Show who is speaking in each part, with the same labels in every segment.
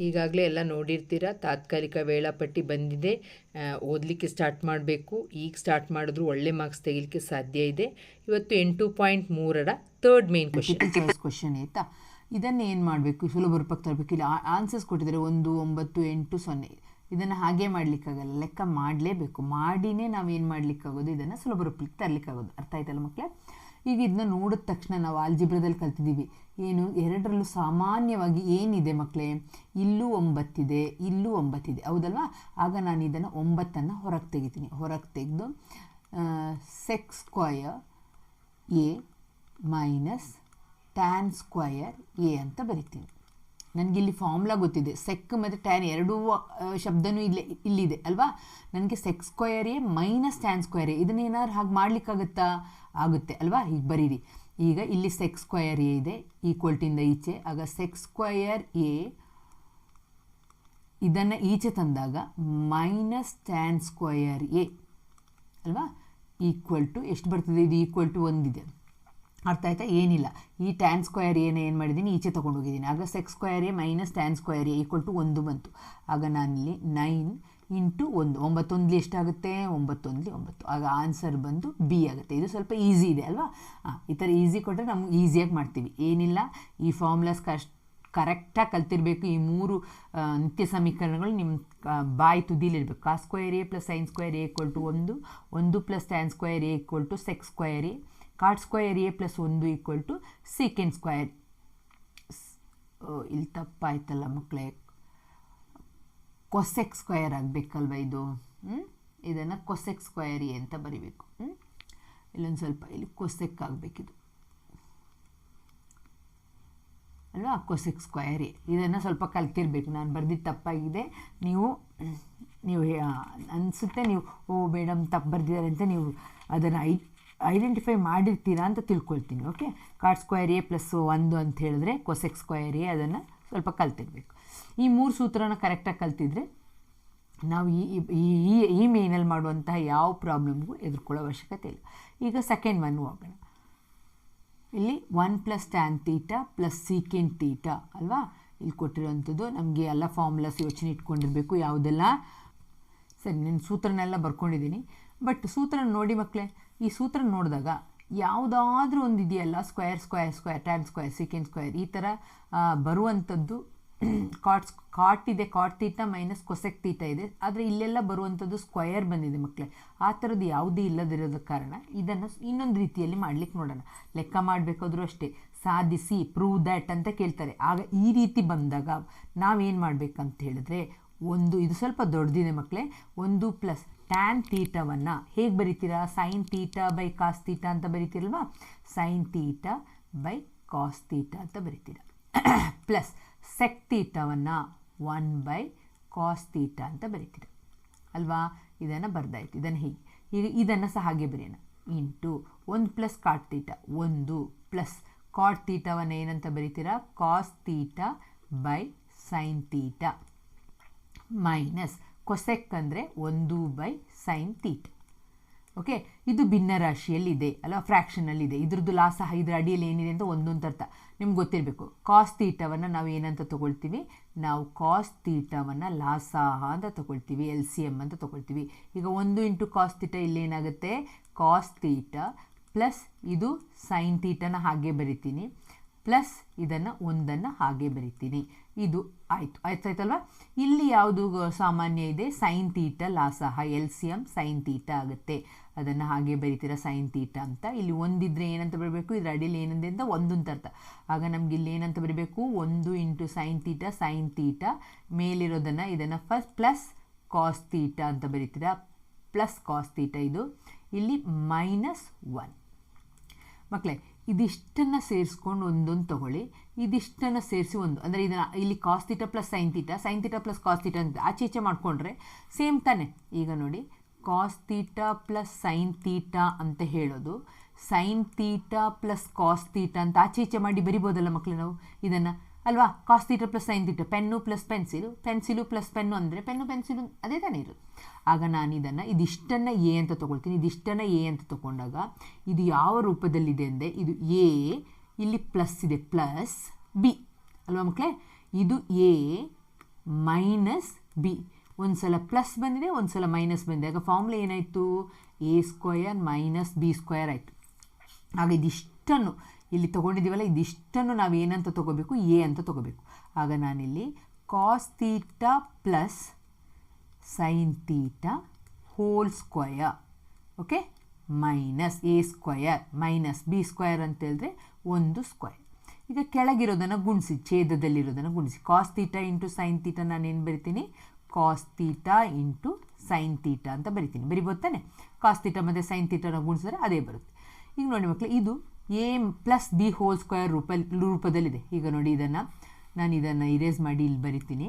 Speaker 1: ಈಗಾಗಲೇ ಎಲ್ಲ ನೋಡಿರ್ತೀರ, ತಾತ್ಕಾಲಿಕ ವೇಳಾಪಟ್ಟಿ ಬಂದಿದೆ. ಓದಲಿಕ್ಕೆ ಸ್ಟಾರ್ಟ್ ಮಾಡಬೇಕು. ಈಗ ಸ್ಟಾರ್ಟ್ ಮಾಡಿದ್ರು ಒಳ್ಳೆ ಮಾರ್ಕ್ಸ್ ತೆಗಿಲಿಕ್ಕೆ ಸಾಧ್ಯ ಇದೆ. ಇವತ್ತು ಎಂಟು ಪಾಯಿಂಟ್ ಮೂರರ ತರ್ಡ್ ಮೇನ್ ಕ್ವಶನ್
Speaker 2: ಕ್ವಶನ್ ಆಯ್ತಾ? ಇದನ್ನು ಏನು ಮಾಡಬೇಕು? ಸುಲಭ ರೂಪಕ್ಕೆ ತರಬೇಕು? ಇಲ್ಲಿ ಆನ್ಸರ್ಸ್ ಕೊಟ್ಟಿದ್ದಾರೆ. ಒಂದು, ಒಂಬತ್ತು, ಎಂಟು, ಸೊನ್ನೆ. ಇದನ್ನು ಹಾಗೆ ಮಾಡಲಿಕ್ಕಾಗಲ್ಲ. ಲೆಕ್ಕ ಮಾಡಲೇಬೇಕು. ಮಾಡಿನೇ ನಾವೇನು ಮಾಡಲಿಕ್ಕಾಗೋದು? ಇದನ್ನು ಸುಲಭ ರೂಪಕ್ಕೆ ತರಲಿಕ್ಕಾಗೋದು. ಅರ್ಥ ಆಯ್ತಲ್ಲ ಮಕ್ಕಳೇ ಈಗ ಇದನ್ನ ನೋಡಿದ ತಕ್ಷಣ ನಾವು ಆಲ್ಜಿಬ್ರದಲ್ಲಿ ಕಲ್ತಿದ್ದೀವಿ. ಏನು? ಎರಡರಲ್ಲೂ ಸಾಮಾನ್ಯವಾಗಿ ಏನಿದೆ ಮಕ್ಕಳೇ ಇಲ್ಲೂ ಒಂಬತ್ತಿದೆ ಇಲ್ಲೂ ಒಂಬತ್ತಿದೆ. ಹೌದಲ್ವಾ? ಆಗ ನಾನು ಇದನ್ನು ಒಂಬತ್ತನ್ನು ಹೊರಗೆ ತೆಗಿತೀನಿ. ಹೊರಗೆ ತೆಗೆದು sec square A minus tan square A ಅಂತ ಬರಿತೀನಿ. ನನಗೆ ಇಲ್ಲಿ ಫಾರ್ಮುಲಾ ಗೊತ್ತಿದೆ. ಸೆಕ್ ಮತ್ತು ಟ್ಯಾನ್ ಎರಡೂ ಶಬ್ದನೂ ಇಲ್ಲೇ, ಇಲ್ಲಿದೆ, ಅಲ್ವಾ? ನನಗೆ sec square A minus tan square A. ಇದನ್ನ ಏನಾದ್ರು ಹಾಗೆ ಮಾಡ್ಲಿಕ್ಕಾಗುತ್ತಾ? ಆಗುತ್ತೆ, ಅಲ್ವಾ? ಹೀಗೆ ಬರೀರಿ. ಈಗ ಇಲ್ಲಿ ಸೆಕ್ ಸ್ಕ್ವಯರ್ ಎ ಇದೆ ಈಕ್ವಲ್ಟಿಂದ ಈಚೆ. ಆಗ ಸೆಕ್ ಸ್ಕ್ವಯರ್ ಎ ಇದನ್ನು ಈಚೆ ತಂದಾಗ ಮೈನಸ್ ಟ್ಯಾನ್ ಸ್ಕ್ವಯರ್ ಎ, ಅಲ್ವಾ? ಈಕ್ವಲ್ ಟು ಎಷ್ಟು ಬರ್ತದೆ? ಇದು ಈಕ್ವಲ್ ಟು ಒಂದಿದೆ. ಅರ್ಥ ಆಯ್ತಾ? ಏನಿಲ್ಲ. ಈ ಟ್ಯಾನ್ ಸ್ಕ್ವೇರ್ ಏನು ಏನು ಮಾಡಿದ್ದೀನಿ ಈಚೆ ತೊಗೊಂಡೋಗಿದ್ದೀನಿ ಆಗ sec square A minus tan square A equal to ಒಂದು ಬಂತು. ಆಗ ನಾನಿಲ್ಲಿ ನೈನ್ ಇಂಟು ಒಂದು. ಒಂಬತ್ತೊಂದ್ಲಿ ಎಷ್ಟಾಗುತ್ತೆ? ಒಂಬತ್ತೊಂದ್ಲಿ ಒಂಬತ್ತು. ಆಗ ಆನ್ಸರ್ ಬಂದು ಬಿ ಆಗುತ್ತೆ. ಇದು ಸ್ವಲ್ಪ ಈಸಿ ಇದೆ ಅಲ್ವಾ? ಹಾಂ ಈ ಥರ ಈಸಿ ಕೊಟ್ಟರೆ ನಮ್ಗೆ ಈಸಿಯಾಗಿ ಮಾಡ್ತೀವಿ. ಏನಿಲ್ಲ, ಈ ಫಾರ್ಮುಲಾಸ್ ಕಷ್ಟ ಕರೆಕ್ಟಾಗಿ ಕಲ್ತಿರಬೇಕು. ಈ ಮೂರು ನಿತ್ಯ ಸಮೀಕರಣಗಳು ನಿಮ್ಮ ಬಾಯಿ ತುದಿಲಿರಬೇಕು. Cos square A plus sin square A equal to ಒಂದು. ಒಂದು plus tan square A equal to sec square A. Cot square A plus ಒಂದು ಈಕ್ವಲ್ ಟು ಸೀಕೆಂಡ್ ಸ್ಕ್ವಯರ್ ಇಲ್ಲಿ ತಪ್ಪಾಯ್ತಲ್ಲ ಮಕ್ಕಳೇ ಕೊಸೆಕ್ ಸ್ಕ್ವಯರ್ ಆಗಬೇಕಲ್ವ ಇದು? ಇದನ್ನು ಕೊಸೆಕ್ ಸ್ಕ್ವಯರ್ ಅಂತ ಬರಿಬೇಕು? ಇಲ್ಲೊಂದು ಸ್ವಲ್ಪ, ಇಲ್ಲಿ ಕೊಸೆಕ್ ಆಗಬೇಕಿದು. ಅಲ್ವಾ? ಕೊಸೆಕ್ ಸ್ಕ್ವಯರ್ ಇದನ್ನು ಸ್ವಲ್ಪ ಕಲ್ತಿರ್ಬೇಕು. ನಾನು ಬರ್ದಿದ್ದು ತಪ್ಪಾಗಿದೆ. ನೀವು ನೀವು ಅನಿಸುತ್ತೆ ನೀವು, ಓ, ಮೇಡಮ್ ತಪ್ಪು ಬರ್ದಿದ್ದಾರೆ ಅಂತ ನೀವು ಅದನ್ನು ಐ ಐಡೆಂಟಿಫೈ ಮಾಡಿರ್ತೀರಾ ಅಂತ ತಿಳ್ಕೊಳ್ತೀನಿ okay cot square A plus ಒಂದು ಅಂತ ಹೇಳಿದ್ರೆ ಕೊಸೆಕ್ ಸ್ಕ್ವೇರ್ ಎ ಅದನ್ನು ಸ್ವಲ್ಪ ಕಲ್ತಿರ್ಬೇಕು. ಈ ಮೂರು ಸೂತ್ರನ ಕರೆಕ್ಟಾಗಿ ಕಲ್ತಿದ್ರೆ ನಾವು ಈ, ಈ- ಈ ಮೇನಲ್ಲಿ ಮಾಡುವಂತಹ ಯಾವ ಪ್ರಾಬ್ಲಮ್ಗೂ ಎದುರ್ಕೊಳ್ಳೋ ಅವಶ್ಯಕತೆ ಇಲ್ಲ. ಈಗ ಸೆಕೆಂಡ್ ಒನ್ ಹೋಗೋಣ. ಇಲ್ಲಿ one plus tan theta plus sec theta ಅಲ್ವಾ? ಇಲ್ಲಿ ಕೊಟ್ಟಿರೋವಂಥದ್ದು ನಮಗೆ ಎಲ್ಲ ಫಾರ್ಮುಲಾಸ್ ಯೋಚನೆ ಇಟ್ಕೊಂಡಿರಬೇಕು ಯಾವುದೆಲ್ಲ. ಸರಿ, ನಾನು ಸೂತ್ರನೆಲ್ಲ ಬರ್ಕೊಂಡಿದ್ದೀನಿ. ಬಟ್ ಸೂತ್ರ ನೋಡಿ ಮಕ್ಕಳೇ ಈ ಸೂತ್ರ ನೋಡಿದಾಗ ಯಾವುದಾದ್ರೂ ಒಂದು ಇದೆಯಲ್ಲ square square square tan square second square ಈ ಥರ ಬರುವಂಥದ್ದು ಕಾಟ್ಸ್ ಕಾಟ್ ಇದೆ cot theta minus cosec theta ಇದೆ. ಆದರೆ ಇಲ್ಲೆಲ್ಲ ಬರುವಂಥದ್ದು ಸ್ಕ್ವಯರ್ ಬಂದಿದೆ ಮಕ್ಕಳೇ ಆ ಥರದ್ದು ಯಾವುದೇ ಇಲ್ಲದಿರೋದ ಕಾರಣ ಇದನ್ನು ಇನ್ನೊಂದು ರೀತಿಯಲ್ಲಿ ಮಾಡ್ಲಿಕ್ಕೆ ನೋಡೋಣ. ಲೆಕ್ಕ ಮಾಡಬೇಕಾದ್ರೂ ಅಷ್ಟೇ. ಸಾಧಿಸಿ ಪ್ರೂವ್ ದ್ಯಾಟ್ ಅಂತ ಕೇಳ್ತಾರೆ. ಆಗ ಈ ರೀತಿ ಬಂದಾಗ ನಾವೇನು ಮಾಡಬೇಕಂತ ಹೇಳಿದ್ರೆ, ಒಂದು, ಇದು ಸ್ವಲ್ಪ ದೊಡ್ಡದಿದೆ ಮಕ್ಕಳೇ ಒಂದು ಪ್ಲಸ್ ಟ್ಯಾನ್ ತೀಟವನ್ನು ಹೇಗೆ ಬರಿತೀರಾ? Sine theta by cos theta ಅಂತ ಬರಿತೀರಲ್ವಾ? Sine theta by cos theta ಅಂತ ಬರಿತೀರ. ಪ್ಲಸ್ ಸೆಕ್ ತೀಟವನ್ನು ಒನ್ ಬೈ ಕಾಸ್ ಥೀಟ ಅಂತ ಬರಿತೀರ. ಅಲ್ವಾ? ಇದನ್ನು ಬರ್ದಾಯ್ತು. ಇದನ್ನು ಹೀಗೆ? ಈಗ ಇದನ್ನು ಸಹ ಹಾಗೆ ಬರೆಯೋಣ. ಇಂಟು ಒಂದು ಪ್ಲಸ್ ಕಾಟ್ ತೀಟ ಒಂದು ಪ್ಲಸ್ ಕಾಟ್ ತೀಟವನ್ನು ಏನಂತ ಬರಿತೀರಾ? Cos theta by sin theta minus cosec ಅಂದರೆ ಒಂದು ಬೈ ಸೈನ್ ತೀಟ್ ಓಕೆ ಇದು ಭಿನ್ನರಾಶಿಯಲ್ಲಿದೆ ಅಲ್ಲ ಫ್ರ್ಯಾಕ್ಷನಲ್ಲಿದೆ ಇದ್ರದ್ದು ಲಾಸ ಇದ್ರ ಅಡಿಯಲ್ಲಿ ಏನಿದೆ ಅಂತ ಒಂದೊಂದು ಅರ್ಥ. ನಿಮ್ಗೆ ಗೊತ್ತಿರಬೇಕು. ಕಾಸ್ ತೀಟವನ್ನು ನಾವು ಏನಂತ ತಗೊಳ್ತೀವಿ? ನಾವು ಕಾಸ್ ತೀಟವನ್ನು ಲಾಸಾಹ ಅಂತ ತಗೊಳ್ತೀವಿ ಎಲ್ ಸಿ ಎಂ ಅಂತ ತಗೊಳ್ತೀವಿ. ಈಗ ಒಂದು ಇಂಟು ಕಾಸ್ ತೀಟ ಇಲ್ಲೇನಾಗುತ್ತೆ ಕಾಸ್ ತೀಟ ಪ್ಲಸ್ ಇದು ಸೈನ್ ತೀಟನ ಹಾಗೆ ಬರಿತೀನಿ. ಪ್ಲಸ್ ಇದನ್ನು ಒಂದನ್ನು ಹಾಗೆ ಬರಿತೀನಿ. ಇದು ಆಯಿತು. ಆಯ್ತು ಆಯ್ತಲ್ವಾ ಇಲ್ಲಿ ಯಾವುದು ಸಾಮಾನ್ಯ ಇದೆ? Sign theta ಲಾಸಹ L C M sin theta ಆಗುತ್ತೆ. ಅದನ್ನು ಹಾಗೆ ಬರಿತೀರ? ಸೈನ್ ತೀಟ ಅಂತ. ಇಲ್ಲಿ ಒಂದಿದ್ರೆ ಏನಂತ ಬರಬೇಕು? ಇದರ ಅಡಿಯಲ್ಲಿ ಏನಂದೆ ಅಂತ ಒಂದೊಂದು ಅರ್ಥ. ಆಗ ನಮ್ಗೆ ಇಲ್ಲಿ ಏನಂತ ಬರಬೇಕು? ಒಂದು into sin theta sin theta ಮೇಲಿರೋದನ್ನು ಇದನ್ನು ಫಸ್ಟ್ ಪ್ಲಸ್ ಕಾಸ್ ತೀಟ ಅಂತ ಬರಿತೀರಾ? ಪ್ಲಸ್ ಕಾಸ್ ತೀಟ ಇದು. ಇಲ್ಲಿ ಮೈನಸ್ ಒನ್ ಮಕ್ಕಳೇ ಇದಿಷ್ಟನ್ನು ಸೇರಿಸ್ಕೊಂಡು ಒಂದೊಂದು ತಗೊಳ್ಳಿ. ಇದಿಷ್ಟನ್ನು ಸೇರಿಸಿ ಒಂದು, ಅಂದರೆ ಇದನ್ನು ಇಲ್ಲಿ cos theta plus sin theta sin theta plus cos theta ಅಂತ ಆಚೆ ಈಚೆ ಮಾಡಿಕೊಂಡ್ರೆ ಸೇಮ್ ತಾನೆ. ಈಗ ನೋಡಿ ಕಾಸ್ತಿಟ ಪ್ಲಸ್ ಸೈನ್ ತೀಟ ಅಂತ ಹೇಳೋದು. ಸೈನ್ ತೀಟ ಪ್ಲಸ್ ಕಾಸ್ತೀಟ ಅಂತ ಆಚೆ ಈಚೆ ಮಾಡಿ ಬರಿಬೋದಲ್ಲ ಮಕ್ಕಳು ನಾವು? ಇದನ್ನು ಅಲ್ವಾ? Cos theta plus sin theta pen plus pencil pencil plus pen ಅಂದರೆ ಪೆನ್ನು ಪೆನ್ಸಿಲು ಅದೇ ತಾನೇ ಇರೋದು. ಆಗ ನಾನು ಇದನ್ನು, ಇದಿಷ್ಟನ್ನು ಎ ಅಂತ ತೊಗೊಳ್ತೀನಿ. ಇದಿಷ್ಟನ್ನು ಎ ಅಂತ ತೊಗೊಂಡಾಗ ಇದು ಯಾವ ರೂಪದಲ್ಲಿದೆ ಅಂದರೆ ಇದು ಎ ಇಲ್ಲಿ ಪ್ಲಸ್ ಇದೆ ಪ್ಲಸ್ ಬಿ ಅಲ್ವಾ ಮಕ್ಕಳೇ ಇದು ಎ ಮೈನಸ್ ಬಿ ಒಂದು ಸಲ ಪ್ಲಸ್ ಬಂದಿದೆ ಒಂದು ಸಲ ಮೈನಸ್ ಬಂದಿದೆ. ಆಗ ಫಾರ್ಮುಲಾ ಏನಾಯಿತು? A square minus B square ಆಯಿತು. ಆಗ ಇದಿಷ್ಟನ್ನು ಇಲ್ಲಿ ತೊಗೊಂಡಿದ್ದೀವಲ್ಲ, ಇದಿಷ್ಟನ್ನು ನಾವು ಏನಂತ ತೊಗೋಬೇಕು, ಎ ಅಂತ ತೊಗೋಬೇಕು. ಆಗ ನಾನಿಲ್ಲಿ cos theta plus sin theta whole square okay minus A square minus B square ಅಂತ ಹೇಳಿದ್ರೆ ಒಂದು ಸ್ಕ್ವಯರ್ ಈಗ ಕೆಳಗಿರೋದನ್ನು ಗುಣಿಸಿ, ಛೇದದಲ್ಲಿರೋದನ್ನು ಗುಣಿಸಿ. Cos theta into sin theta ನಾನು ಏನು ಬರಿತೀನಿ? Cos theta into sin theta ಅಂತ ಬರಿತೀನಿ. ಬರಿಬೋದು ತಾನೆ? ಕಾಸ್ ತೀಟ ಮತ್ತು ಸೈನ್ ತೀಟನ ಗುಣಿಸಿದ್ರೆ ಅದೇ ಬರುತ್ತೆ. ಈಗ ನೋಡಿ ಮಕ್ಕಳು ಇದು A plus B whole square ರೂಪ ರೂಪದಲ್ಲಿದೆ. ಈಗ ನೋಡಿ ಇದನ್ನು. ನಾನು ಇದನ್ನು ಇರೇಸ್ ಮಾಡಿ ಇಲ್ಲಿ ಬರಿತೀನಿ.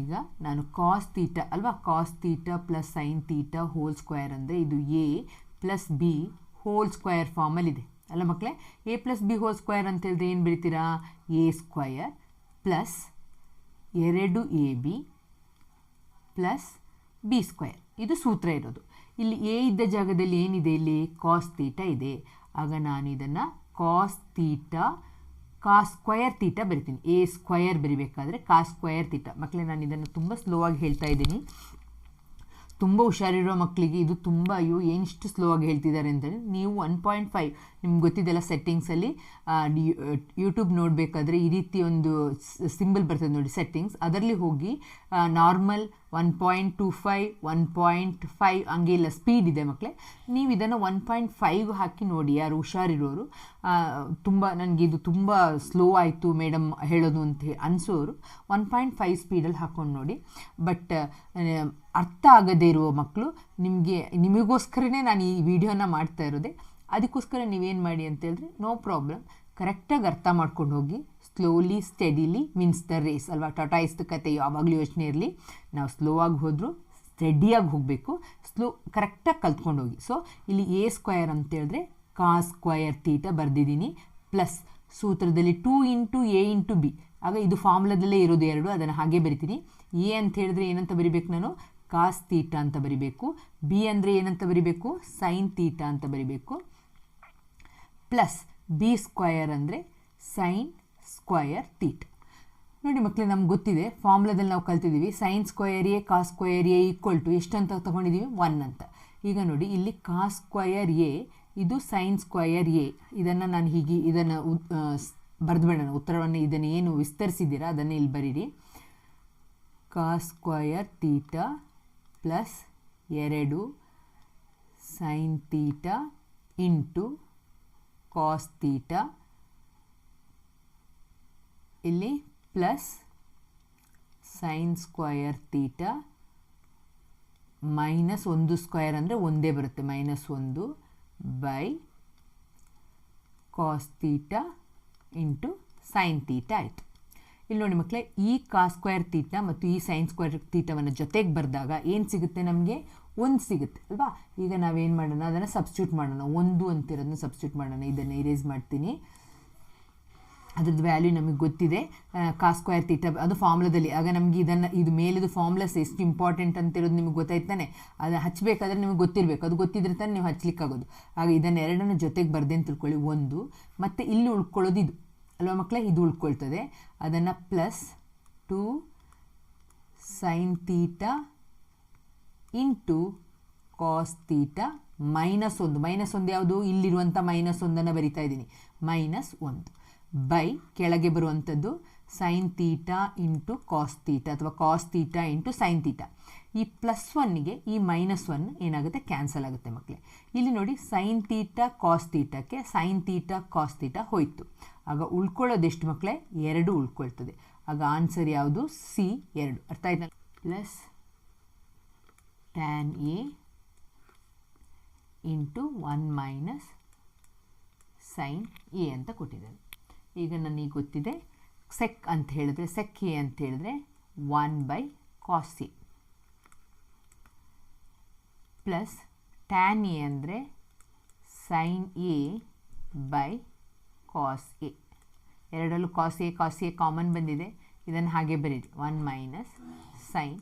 Speaker 2: ಈಗ ನಾನು ಕಾಸ್ ತೀಟ ಅಲ್ವಾ? Cos theta plus sin theta whole square ಅಂದರೆ ಇದು A plus B whole square ಫಾರ್ಮಲ್ಲಿದೆ ಅಲ್ಲ ಮಕ್ಕಳೇ A plus B whole square ಅಂತ ಹೇಳಿದ್ರೆ ಏನು ಬರಿತೀರಾ ಎ ಸ್ಕ್ವಯರ್ ಪ್ಲಸ್ ಎರಡು A B plus B square ಇದು ಸೂತ್ರ ಇರೋದು. ಇಲ್ಲಿ ಎ ಇದ್ದ ಜಾಗದಲ್ಲಿ ಏನಿದೆ? ಇಲ್ಲಿ ಕಾಸ್ ತೀಟ ಇದೆ. ಆಗ ನಾನು ಇದನ್ನು cos theta cos square theta ಬರಿತೀನಿ. ಎ ಸ್ಕ್ವಯರ್ ಬರಿಬೇಕಾದ್ರೆ ಕಾ ಸ್ಕ್ವಯರ್ ತೀಟ ಮಕ್ಕಳೇ ನಾನು ಇದನ್ನು ತುಂಬ ಸ್ಲೋ ಆಗಿ ಹೇಳ್ತಾ ಇದ್ದೀನಿ. ತುಂಬ ಹುಷಾರಿರೋ ಮಕ್ಕಳಿಗೆ ಇದು ತುಂಬ, ಅಯ್ಯೋ ಏನಿಷ್ಟು ಸ್ಲೋ ಆಗಿ ಹೇಳ್ತಿದ್ದಾರೆ ಅಂತಂದರೆ ನೀವು ಒನ್ ಪಾಯಿಂಟ್ ಫೈವ್ ನಿಮ್ಗೆ ಗೊತ್ತಿದ್ದೆಲ್ಲ ಸೆಟ್ಟಿಂಗ್ಸಲ್ಲಿ ಯೂಟ್ಯೂಬ್ ನೋಡಬೇಕಾದ್ರೆ ಈ ರೀತಿ ಒಂದು ಸಿಂಬಲ್ ಬರ್ತದೆ ನೋಡಿ ಸೆಟ್ಟಿಂಗ್ಸ್ ಅದರಲ್ಲಿ ಹೋಗಿ normal one point two five one point five ಹಂಗೆ ಇಲ್ಲ ಸ್ಪೀಡ್ ಇದೆ ಮಕ್ಕಳೇ ನೀವು ಇದನ್ನು ಒನ್ ಪಾಯಿಂಟ್ ಫೈವ್ ಹಾಕಿ ನೋಡಿ, ಯಾರು ಹುಷಾರಿರೋರು. ತುಂಬ ಇದು ತುಂಬ ಸ್ಲೋ ಆಯಿತು ಮೇಡಮ್ ಹೇಳೋದು ಅಂತ ಅನಿಸೋರು. ಒನ್ ಪಾಯಿಂಟ್ ಫೈವ್ ಸ್ಪೀಡಲ್ಲಿ ಹಾಕ್ಕೊಂಡು ನೋಡಿ. ಬಟ್ ಅರ್ಥ ಆಗದೇ ಇರುವ ಮಕ್ಕಳು ನಿಮಗೆ, ನಿಮಗೋಸ್ಕರನೇ ನಾನು ಈ ವಿಡಿಯೋನ ಮಾಡ್ತಾ ಇರೋದೆ. ಅದಕ್ಕೋಸ್ಕರ ನೀವೇನು ಮಾಡಿ ಅಂತ ಹೇಳಿದ್ರೆ ನೋ ಪ್ರಾಬ್ಲಮ್ ಕರೆಕ್ಟಾಗಿ ಅರ್ಥ ಮಾಡ್ಕೊಂಡು ಹೋಗಿ slowly steadily wins the race ಅಲ್ವಾ? ಟಾಟಾ ಇಸ್ತು ಕತೆ, ಯಾವಾಗಲೂ ಯೋಚನೆ ಇರಲಿ. ನಾವು ಸ್ಲೋ ಆಗಿ ಹೋದರೂ ಸ್ಟಡಿಯಾಗಿ ಹೋಗಬೇಕು. ಸ್ಲೋ ಕರೆಕ್ಟಾಗಿ ಕಲ್ತ್ಕೊಂಡು ಹೋಗಿ. ಸೊ ಇಲ್ಲಿ ಎ ಸ್ಕ್ವಯರ್ ಅಂತ ಹೇಳಿದ್ರೆ ಕಾ ಸ್ಕ್ವಯರ್ ತೀಟ ಬರೆದಿದ್ದೀನಿ ಪ್ಲಸ್ ಸೂತ್ರದಲ್ಲಿ two into A into B ಆಗ ಇದು ಫಾರ್ಮುಲಾದಲ್ಲೇ ಇರೋದು ಎರಡು, ಅದನ್ನು ಹಾಗೆ ಬರಿತೀನಿ. ಎ ಅಂತ ಹೇಳಿದ್ರೆ ಏನಂತ ಬರಿಬೇಕು ನಾನು? ಕಾಸ್ ತೀಟ ಅಂತ ಬರಿಬೇಕು. ಬಿ ಅಂದರೆ ಏನಂತ ಬರಿಬೇಕು? ಸೈನ್ ತೀಟ ಅಂತ ಬರಿಬೇಕು. ಪ್ಲಸ್ ಬಿ ಸ್ಕ್ವಯರ್ ಅಂದರೆ ಸೈನ್ ಸ್ಕ್ವಯರ್ ತೀಟ್ ನೋಡಿ ಮಕ್ಕಳೇ ನಮ್ಗೆ ಗೊತ್ತಿದೆ ಫಾರ್ಮುಲಾದಲ್ಲಿ ನಾವು ಕಲ್ತಿದ್ದೀವಿ sin square A cos square A equal to ಅಂತ ತೊಗೊಂಡಿದ್ದೀವಿ ಒನ್ ಅಂತ. ಈಗ ನೋಡಿ, ಇಲ್ಲಿ ಕಾಸ್ ಸ್ಕ್ವಯರ್ ಎ, ಇದು ಸೈನ್ ಸ್ಕ್ವಯರ್ ಎ. ಇದನ್ನು ನಾನು ಹೀಗೆ, ಇದನ್ನು ಬರೆದು ಬಿಡೋಣ ಉತ್ತರವನ್ನು ಇದನ್ನು ಏನು ವಿಸ್ತರಿಸಿದ್ದೀರಾ, ಅದನ್ನು ಇಲ್ಲಿ ಬರೀರಿ. ಕಾಸ್ ಸ್ಕ್ವಯರ್ ತೀಟ ಪ್ಲಸ್ ಎರಡು sin theta into cos theta ಇಲ್ಲಿ plus sin square theta minus ಒಂದು ಸ್ಕ್ವಯರ್ ಅಂದರೆ ಒಂದೇ ಬರುತ್ತೆ ಮೈನಸ್ ಒಂದು by cos theta into sin theta ಆಯಿತು. ಇಲ್ಲಿ ನೋಡಿ ಮಕ್ಕಳೇ ಈ ಕಾಸ್ ಸ್ಕ್ವಯರ್ ತೀಟ ಮತ್ತು ಈ ಸೈನ್ ಸ್ಕ್ವಯರ್ ತೀಟವನ್ನು ಜೊತೆಗೆ ಬರೆದಾಗ ಏನು ಸಿಗುತ್ತೆ ನಮಗೆ? ಒಂದು ಸಿಗುತ್ತೆ, ಅಲ್ವಾ? ಈಗ ನಾವೇನು ಮಾಡೋಣ? ಅದನ್ನು ಸಬ್ಸ್ಟ್ಯೂಟ್ ಮಾಡೋಣ. ಒಂದು ಅಂತಿರೋದನ್ನ ಸಬ್ಸ್ಟ್ಯೂಟ್ ಮಾಡೋಣ. ಇದನ್ನು ಇರೇಸ್ ಮಾಡ್ತೀನಿ. ಅದ್ರದ್ದು ವ್ಯಾಲ್ಯೂ ನಮಗೆ ಗೊತ್ತಿದೆ. ಕಾ ಸ್ಕ್ವೇರ್ ತೀಟ ಅದು ಫಾರ್ಮುಲಾದಲ್ಲಿ ಆಗ ನಮಗೆ ಇದನ್ನು, ಇದು ಮೇಲಿದು ಫಾರ್ಮುಲಾಸ್ ಎಷ್ಟು ಇಂಪಾರ್ಟೆಂಟ್ ಅಂತಿರೋದು ನಿಮಗೆ ಗೊತ್ತಾಯ್ತಾನೆ ಅದು ಹಚ್ಚಬೇಕಾದ್ರೆ ನಿಮಗೆ ಗೊತ್ತಿರಬೇಕು. ಅದು ಗೊತ್ತಿದ್ರೆ ತಾನೆ ನೀವು ಹಚ್ಚಲಿಕ್ಕಾಗೋದು ಆಗ ಇದನ್ನು ಎರಡನ್ನು ಜೊತೆಗೆ ಬರ್ದೆ ಅಂತ ತಿಳ್ಕೊಳ್ಳಿ. ಒಂದು. ಮತ್ತು ಇಲ್ಲಿ ಉಳ್ಕೊಳ್ಳೋದು ಇದು. ಅಲ್ವಾ ಮಕ್ಕಳೇ ಇದು ಉಳ್ಕೊಳ್ತದೆ. ಅದನ್ನು plus two sin theta into cos theta minus ಒಂದು. ಮೈನಸ್ ಒಂದು ಯಾವುದು? ಇಲ್ಲಿರುವಂಥ ಮೈನಸ್ ಒಂದನ್ನು ಬರಿತಾ ಇದ್ದೀನಿ. ಮೈನಸ್ ಒಂದು. ಬೈ ಕೆಳಗೆ ಬರುವಂಥದ್ದು sin theta into cos theta ಅಥವಾ cos theta into sin theta ಈ ಪ್ಲಸ್ ಒನ್ನಿಗೆ ಈ ಮೈನಸ್ ಒನ್ ಏನಾಗುತ್ತೆ? ಕ್ಯಾನ್ಸಲ್ ಆಗುತ್ತೆ ಮಕ್ಕಳೇ ಇಲ್ಲಿ ನೋಡಿ ಸೈನ್ ತೀಟ ಕಾಸ್ ತೀಟಕ್ಕೆ ಸೈನ್ ತೀಟ ಕಾಸ್ ತೀಟ ಹೋಯಿತು. ಆಗ ಉಳ್ಕೊಳ್ಳೋದೆಷ್ಟು ಮಕ್ಕಳೇ ಎರಡು ಉಳ್ಕೊಳ್ತದೆ. ಆಗ ಆನ್ಸರ್ ಯಾವುದು? ಸಿ ಎರಡು. ಅರ್ಥ ಆಯ್ತಾ? Plus tan A into one minus sin A ಅಂತ ಕೊಟ್ಟಿದ್ದಾರೆ ಈಗ ನನಗೆ ಗೊತ್ತಿದೆ ಸೆಕ್ ಅಂತ ಹೇಳಿದ್ರೆ ಸೆಕ್ ಎ ಅಂತ ಹೇಳಿದ್ರೆ one by cos A plus tan A ಅಂದರೆ sin A by cos A ಎರಡರಲ್ಲೂ cos A cos A common ಬಂದಿದೆ. ಇದನ್ನು ಹಾಗೆ ಬರೀರಿ. ಒನ್ ಮೈನಸ್ ಸೈನ್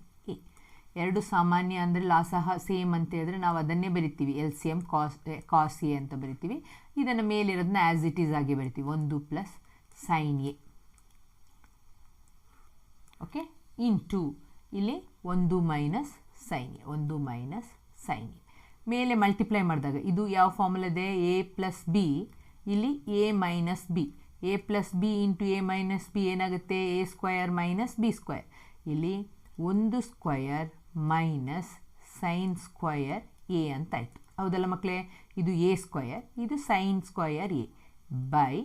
Speaker 3: ಎರಡು ಸಾಮಾನ್ಯ ಅಂದರೆ ಲಾಸಹ ಸೇಮ್ ಅಂತ ಹೇಳಿದ್ರೆ ನಾವು ಅದನ್ನೇ ಬರಿತೀವಿ. L C M cos cos A ಅಂತ ಬರಿತೀವಿ. ಇದನ್ನು ಮೇಲಿರೋದನ್ನ ಆ್ಯಸ್ ಇಟ್ ಈಸ್ ಆಗಿ ಬರಿತೀವಿ. ಒಂದು plus sin A. Okay into ಇಲ್ಲಿ ಒಂದು ಮೈನಸ್ ಸೈನ್ ಎ. ಒಂದು ಮೈನಸ್ ಸೈನ್ ಎ. ಮೇಲೆ ಮಲ್ಟಿಪ್ಲೈ ಮಾಡಿದಾಗ ಇದು ಯಾವ ಫಾರ್ಮುಲಾ ಇದೆ? ಎ ಪ್ಲಸ್ ಬಿ ಇಲ್ಲಿ A minus B A plus B into A minus B ಏನಾಗುತ್ತೆ? A square minus B square ಇಲ್ಲಿ ಒಂದು square minus sin square A ಅಂತ ಆಯಿತು. ಹೌದಲ್ಲ ಮಕ್ಕಳೇ ಇದು ಎ ಸ್ಕ್ವಯರ್ ಇದು ಸೈನ್ ಸ್ಕ್ವಯರ್ ಎ. ಬೈ,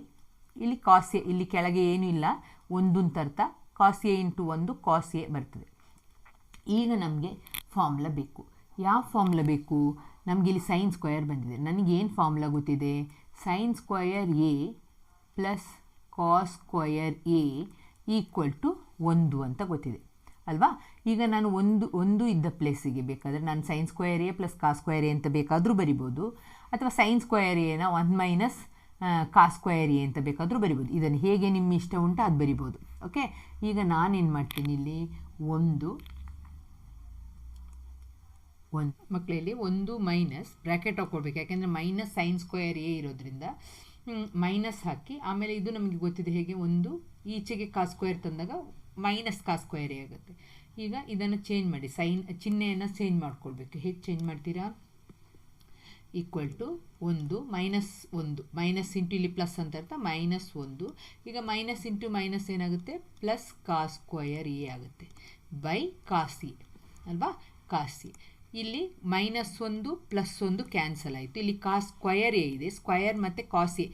Speaker 3: ಇಲ್ಲಿ ಕಾಸ್ ಎ, ಇಲ್ಲಿ ಕೆಳಗೆ ಏನೂ ಇಲ್ಲ. ಒಂದು ಅಂತ ಅರ್ಥ ಕಾಸ್ ಎ ಇಂಟು ಒಂದು ಕಾಸ್ ಎ ಬರ್ತದೆ. ಈಗ ನಮಗೆ ಫಾರ್ಮುಲಾ ಬೇಕು. ಯಾವ ಫಾರ್ಮುಲಾ ಬೇಕು? ನಮಗೆ ಇಲ್ಲಿ ಸೈನ್ ಸ್ಕ್ವಯರ್ ಬಂದಿದೆ. ನನಗೇನು ಫಾರ್ಮುಲಾ ಗೊತ್ತಿದೆ? Sin square A plus cos square A equal to ಒಂದು ಅಂತ ಗೊತ್ತಿದೆ. ಅಲ್ವಾ? ಈಗ ನಾನು ಒಂದು ಒಂದು ಇದ್ದ ಪ್ಲೇಸಿಗೆ ಬೇಕಾದರೆ ನಾನು sine square A plus cos square A ಅಂತ ಬೇಕಾದರೂ ಬರಿಬೋದು. ಅಥವಾ ಸೈನ್ ಸ್ಕ್ವಯರ್ ಎನ one minus cos square A ಅಂತ ಬೇಕಾದರೂ ಬರಿಬೋದು. ಇದನ್ನು ಹೇಗೆ ನಿಮ್ಮ ಇಷ್ಟ ಉಂಟು ಅದು ಬರಿಬೋದು. ಓಕೆ ಈಗ ನಾನೇನು ಮಾಡ್ತೀನಿ ಇಲ್ಲಿ? ಒಂದು ಒಂದು
Speaker 2: ಮಕ್ಕಳಲ್ಲಿ ಒಂದು ಮೈನಸ್ ಬ್ರ್ಯಾಕೆಟ್ ಹಾಕ್ಕೊಳ್ಬೇಕು ಯಾಕೆಂದರೆ ಮೈನಸ್ ಸೈನ್ ಸ್ಕ್ವಯರ್ ಎ ಇರೋದ್ರಿಂದ ಮೈನಸ್ ಹಾಕಿ, ಆಮೇಲೆ ಇದು ನಮಗೆ ಗೊತ್ತಿದೆ ಹೇಗೆ? ಒಂದು ಈಚೆಗೆ ಕಾ ಸ್ಕ್ವೇರ್ ತಂದಾಗ ಮೈನಸ್ ಕಾ ಎ ಆಗುತ್ತೆ. ಈಗ ಇದನ್ನು ಚೇಂಜ್ ಮಾಡಿ ಸೈನ್ ಚಿಹ್ನೆಯನ್ನು ಚೇಂಜ್ ಮಾಡ್ಕೊಳ್ಬೇಕು. ಹೇಗೆ ಚೇಂಜ್ ಮಾಡ್ತೀರಾ? ಈಕ್ವಲ್ ಟು ಒಂದು ಮೈನಸ್ ಒಂದು. ಮೈನಸ್ ಇಂಟು ಇಲ್ಲಿ ಪ್ಲಸ್ ಅಂತ ಅರ್ಥ ಮೈನಸ್ ಒಂದು. ಈಗ ಮೈನಸ್ ಇಂಟು ಮೈನಸ್ ಏನಾಗುತ್ತೆ? ಪ್ಲಸ್ ಕಾ ಸ್ಕ್ವಯರ್ ಎ ಆಗುತ್ತೆ. ಬೈ ಕಾಸಿ ಅಲ್ವಾ? ಕಾಸಿ ಇಲ್ಲಿ ಮೈನಸ್ ಒಂದು ಪ್ಲಸ್ ಒಂದು ಕ್ಯಾನ್ಸಲ್ ಆಯಿತು. ಇಲ್ಲಿ ಕಾಸ್ ಸ್ಕ್ವಯರ್ ಎ ಇದೆ. ಸ್ಕ್ವಯರ್ ಮತ್ತು ಕಾಸ್ ಎ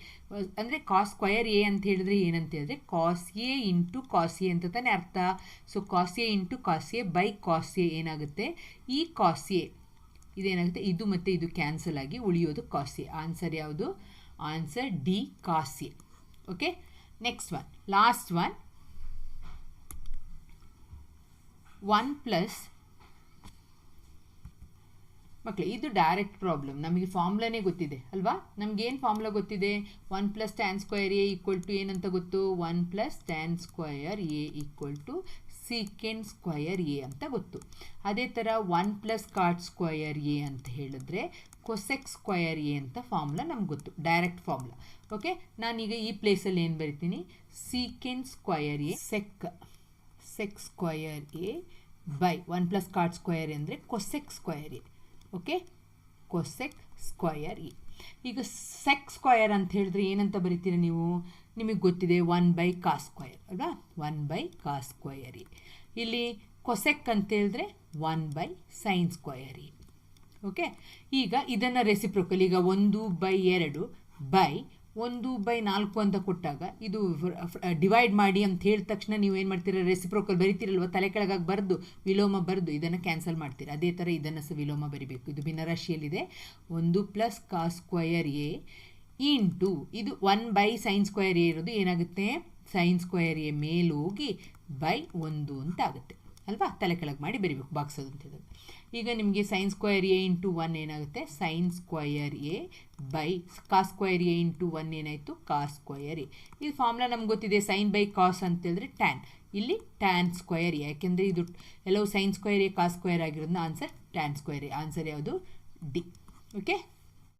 Speaker 2: ಅಂದರೆ ಕಾಸ್ ಸ್ಕ್ವಯರ್ ಎ ಅಂತ ಹೇಳಿದ್ರೆ ಏನಂತ ಹೇಳಿದ್ರೆ cos A into cos A ಅಂತ ತಾನೇ ಅರ್ಥ. So cos A into cos A by cos A ಏನಾಗುತ್ತೆ? ಈ ಕಾಸ್ ಎ ಇದೇನಾಗುತ್ತೆ? ಇದು ಮತ್ತು ಇದು ಕ್ಯಾನ್ಸಲ್ ಆಗಿ ಉಳಿಯೋದು ಕಾಸ್ ಎ ಆನ್ಸರ್ ಯಾವುದು? Answer D cos A okay next one last one one plus ಮಕ್ಕಳು ಇದು ಡೈರೆಕ್ಟ್ ಪ್ರಾಬ್ಲಮ್ ನಮಗೆ ಫಾರ್ಮ್ಲಾನೇ ಗೊತ್ತಿದೆ, ಅಲ್ವಾ? ನಮಗೇನು ಫಾರ್ಮುಲಾ ಗೊತ್ತಿದೆ? One plus tan square A equal to ಏನಂತ ಗೊತ್ತು? One plus tan square A equal to second square A ಅಂತ ಗೊತ್ತು. ಅದೇ ಥರ one plus cot square A ಅಂತ ಹೇಳಿದ್ರೆ ಕೊಸೆಕ್ ಸ್ಕ್ವಯರ್ ಎ ಅಂತ ಫಾರ್ಮುಲಾ ನಮ್ಗೆ ಗೊತ್ತು ಡೈರೆಕ್ಟ್ ಫಾರ್ಮುಲಾ ಓಕೆ ನಾನೀಗ ಈ ಪ್ಲೇಸಲ್ಲಿ ಏನು ಬರಿತೀನಿ? Second square A sec sec square A by one plus cot square ಅಂದರೆ cosec square A okay cosec square E ಈಗ ಸೆಕ್ ಸ್ಕ್ವಯರ್ ಅಂತ ಹೇಳಿದ್ರೆ ಏನಂತ ಬರಿತೀರ ನೀವು? ನಿಮಗೆ ಗೊತ್ತಿದೆ ಒನ್ ಬೈ ಕಾ ಸ್ಕ್ವಯರ್ ಅಲ್ವಾ? One by cos square E ಇಲ್ಲಿ ಕೊಸೆಕ್ ಅಂತ ಹೇಳಿದ್ರೆ one by sine square E okay ಈಗ ಇದನ್ನು ರೆಸಿಪ್ರೋಕಲ್ ಈಗ ಒಂದು ಬೈ ಎರಡು ಬೈ ಒಂದು ಬೈ ನಾಲ್ಕು ಅಂತ ಕೊಟ್ಟಾಗ ಇದು ಡಿವೈಡ್ ಮಾಡಿ ಅಂತ ಹೇಳಿದ ತಕ್ಷಣ ನೀವು ಏನು ಮಾಡ್ತೀರಾ? ರೆಸಿಪ್ರೋಕಲ್ ಬರಿತೀರಲ್ವ? ತಲೆ ಕೆಳಗಾಗಿ ಬರೆದು, ವಿಲೋಮ ಬರೆದು ಇದನ್ನು ಕ್ಯಾನ್ಸಲ್ ಮಾಡ್ತೀರಾ? ಅದೇ ಥರ ಇದನ್ನು ಸಹ ವಿಲೋಮ ಬರಿಬೇಕು. ಇದು ಭಿನ್ನರಾಶಿಯಲ್ಲಿದೆ ಒಂದು plus cos square A into ಇದು one by sine square A ಇರೋದು ಏನಾಗುತ್ತೆ? ಸೈನ್ ಸ್ಕ್ವಯರ್ ಎ ಮೇಲೋಗಿ ಬೈ ಒಂದು ಅಂತ ಆಗುತ್ತೆ. ಅಲ್ವಾ? ತಲೆ ಕೆಳಗೆ ಮಾಡಿ ಬರಿಬೇಕು ಬಾಕ್ಸೋದು ಅಂತ ಹೇಳಿದ್ರು ಈಗ ನಿಮಗೆ sine square A into one ಏನಾಗುತ್ತೆ? Sine square A by cos square A into one ಏನಾಯಿತು? ಕಾ ಸ್ಕ್ವಯರ್ ಎ ಇದು ಫಾರ್ಮುಲಾ ನಮ್ಗೆ ಗೊತ್ತಿದೆ ಸೈನ್ ಬೈ ಕಾಸ್ ಅಂತ ಹೇಳಿದ್ರೆ ಟ್ಯಾನ್ ಇಲ್ಲಿ ಟ್ಯಾನ್ ಸ್ಕ್ವಯರ್ ಎ ಯಾಕೆಂದರೆ ಇದು ಎಲ್ಲವೂ sine square A cos square ಆಗಿರೋದನ್ನ answer tan square A answer ಯಾವುದು? D okay